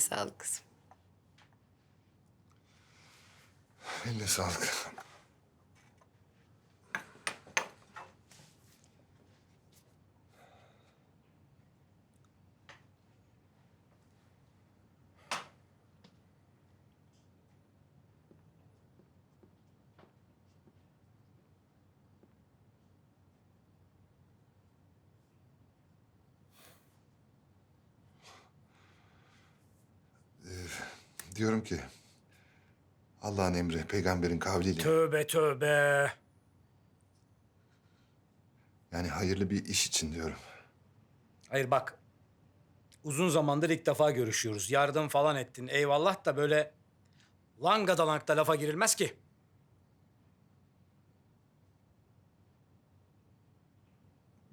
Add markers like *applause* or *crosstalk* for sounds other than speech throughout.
Sağlık kızım. Eline sağlık. Diyorum ki Allah'ın emri, peygamberin kavliyle Tövbe tövbe. yani hayırlı bir iş için diyorum. Hayır bak. Uzun zamandır ilk defa görüşüyoruz. Yardım falan ettin. Eyvallah da böyle langa dalankta lafa girilmez ki.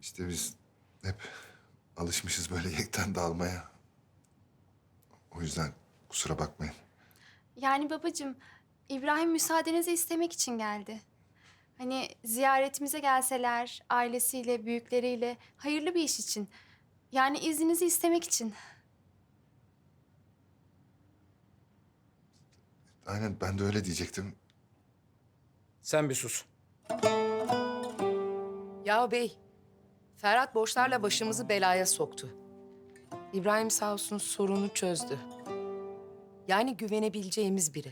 İşte biz hep alışmışız böyle yekten dağılmaya. O yüzden kusura bakmayın. Yani babacığım, İbrahim müsaadenizi istemek için geldi. Hani ziyaretimize gelseler, ailesiyle, büyükleriyle, hayırlı bir iş için. Yani izninizi istemek için. Aynen ben de öyle diyecektim. Sen bir sus. Ya bey, Ferhat borçlarla başımızı belaya soktu. İbrahim sağ olsun sorunu çözdü. Yani güvenebileceğimiz biri.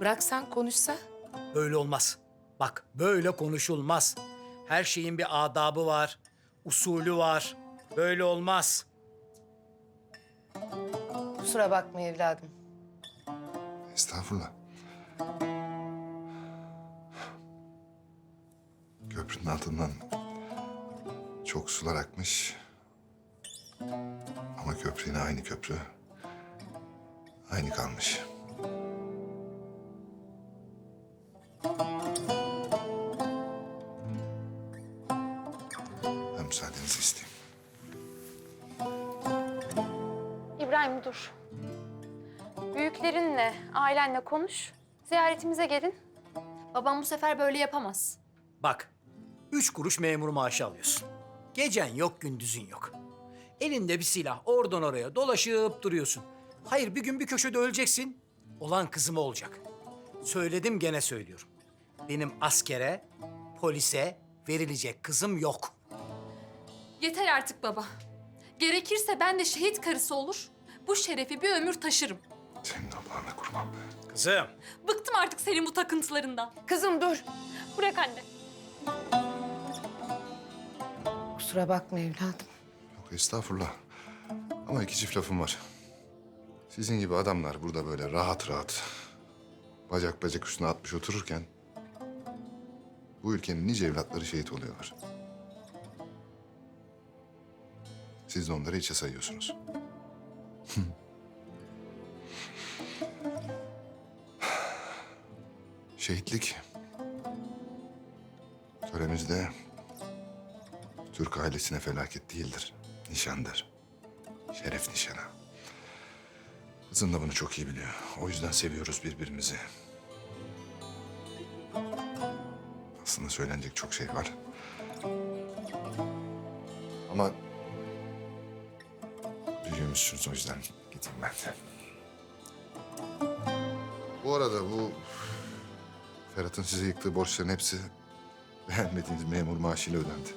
Bıraksan konuşsa Böyle olmaz. Bak böyle konuşulmaz. Her şeyin bir adabı var, usulü var. Böyle olmaz. kusura bakma evladım. Estağfurullah. Köprünün altından çok sular akmış. Ama köprü yine aynı köprü. Aynı kalmış. Ben müsaadenizi isteyeyim. İbrahim dur. Büyüklerinle, ailenle konuş. Ziyaretimize gelin. Babam bu sefer böyle yapamaz. Bak, üç kuruş memur maaşı alıyorsun. Gecen yok, gündüzün yok. Elinde bir silah, oradan oraya dolaşıp duruyorsun. Hayır, bir gün bir köşede öleceksin. Olan kızım olacak. Söyledim gene söylüyorum. Benim askere, polise verilecek kızım yok. Yeter artık baba. Gerekirse ben de şehit karısı olur. Bu şerefi bir ömür taşırım. Senin Allah'ına kurban be. Kızım, Bıktım artık senin bu takıntılarından. Kızım dur. Bırak anne. Kusura bakma evladım. Yok estağfurullah. Ama iki çift lafım var. Sizin gibi adamlar burada böyle rahat rahat bacak bacak üstüne atmış otururken bu ülkenin nice evlatları şehit oluyorlar. Siz de onları içe sayıyorsunuz. *laughs* Şehitlik töremizde Türk ailesine felaket değildir. Nişandır. Şeref nişanı. Kızım da bunu çok iyi biliyor. O yüzden seviyoruz birbirimizi. Aslında söylenecek çok şey var. Ama... Büyüğümüzsünüz o yüzden gideyim ben de. Bu arada bu... Ferhat'ın size yıktığı borçların hepsi beğenmediğiniz memur maaşıyla ödendi.